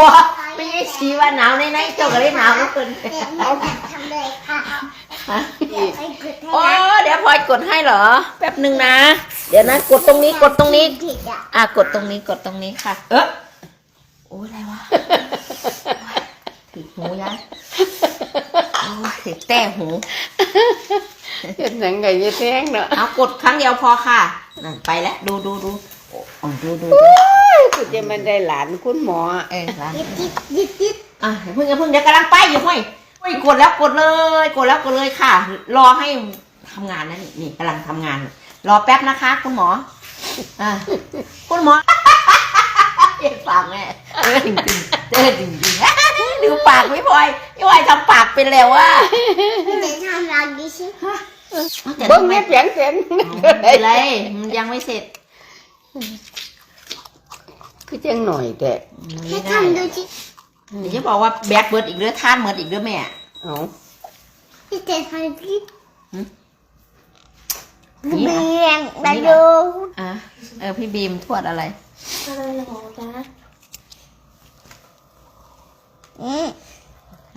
บ่ไม่ใช่ชีว่าหนาวในไหนเจ้าก็เลยหนาวนะเพิ่นเอาทำเลยค่ะโอ้เดี๋ยวพลอยกดให้เหรอ แป๊บหนึ่งนะ เดี๋ยวนะ กดตรงนี้กดตรงนี้ อะกดตรงนี้กดตรงนี้ค่ะ เออโอ้อะไรวะถือหูยายโอ้ยถือแต่หูเฮ็ดหยังไงยี่แท้งเนาะเอากดครั้งเดียวพอค่ะนั่นไปแล้วดูดูดูดูดู ดูกูจะมันได้หลานคุณหมอเออร้านยิดยิดยิดยิดอะอย่าเพิ่งอย่าเพิ่งเดี๋ยวกำลังไปอยู่ห้วยห้วยกดแล้วกดเลย กดแล้วกดเลยค่ะ รอให้ทำงานนะนี่นี่กำลังทำงาน รอแป๊บนะคะ คุณหมออะคุณหมอเห็นปากแม่เออจริงจริงเออจริงจริงดูปากพี่พลอยพี่พลอยทำปากเป็นแล้วว่าจะทำรังดิฉันเบิ่งแม่เสียงเสียงไม่เป็นไรมันยังไม่เสร็จ คือจังหน่อยแต่ให้ไม่ได้ทำดูสิเดี๋ยวจะบอกว่าแบดเบิร์ดอีกเด้อท่านเบิร์ดอีกเด้อแม่ เอาพี่เจทำดินี่เบีอะยงมาดูอะเออพี่บีมทวดอะไรอืม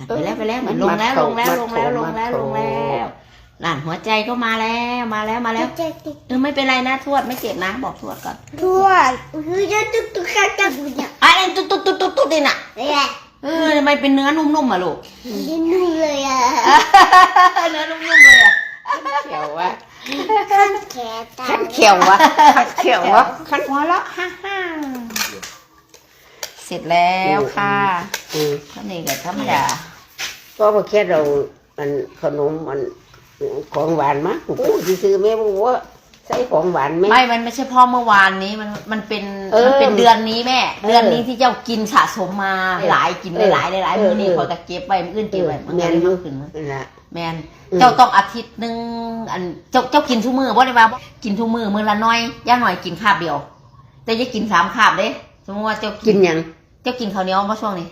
ไปแล้วไปแล้วลงแล้วลงแล้วลงแล้วลงแล้วลงแล้ว นั่นหัวใจก็มาแล้วมาแล้วมาแล้วเจะติดเออไม่เป็นไรนะทวดไม่เจ็บนะ บอกทวดก่อนทั่วคือจะตุ๊กตุ๊กตุ๊กตุ๊กตุ๊กตุ๊กอะนี่ตุ๊ดตุ๊ดตุ๊ดตุ๊ดตุ๊ดนี่น่ะนี่แหละเออทำไมเป็นเนื้อนุ่มๆอะลูกยิ่งนุ่มเลยอะเนื้อนุ่มๆเลยอะเขียววะข้างแขนตาขันเขียววะขันเขียววะขันหัวเราะฮ่าฮ่าเสร็จแล้วค่ะอืมท่านี่ก็ธรรมดาก็พอแค่เรามันขนมมัน ของหวานมากูพูดซื้อๆแม่บอกว่าใส่ของหวานไหมไม่มันไม่ใช่เพ่อเมื่อวานนี้มันมันเป็นเออมันเป็นเดือนนี้แม่เออเดือนนี้ที่เจ้ากินสะสมมาเออหลายกินเออหลายๆหลายๆเออมือนี่เออ พอยก็เก็บไว้มันอื่นเก็บไว้มันแม่ก็นเลยอยู่ยกขึ้นมานั่นล่ะ แมนอืมเจ้าต้องอาทิตย์หนึงอันเจ้าเจ้ากินทุกมือบ่ได้ว่ากินทุกมือมือละน้อยย่างหน่อยกินคาบเดียว แต่จะกินสามคาบเด้สมมติว่าเจ้ากินหยัง เจ้ากินข้าวเหนียวมาช่วงนี้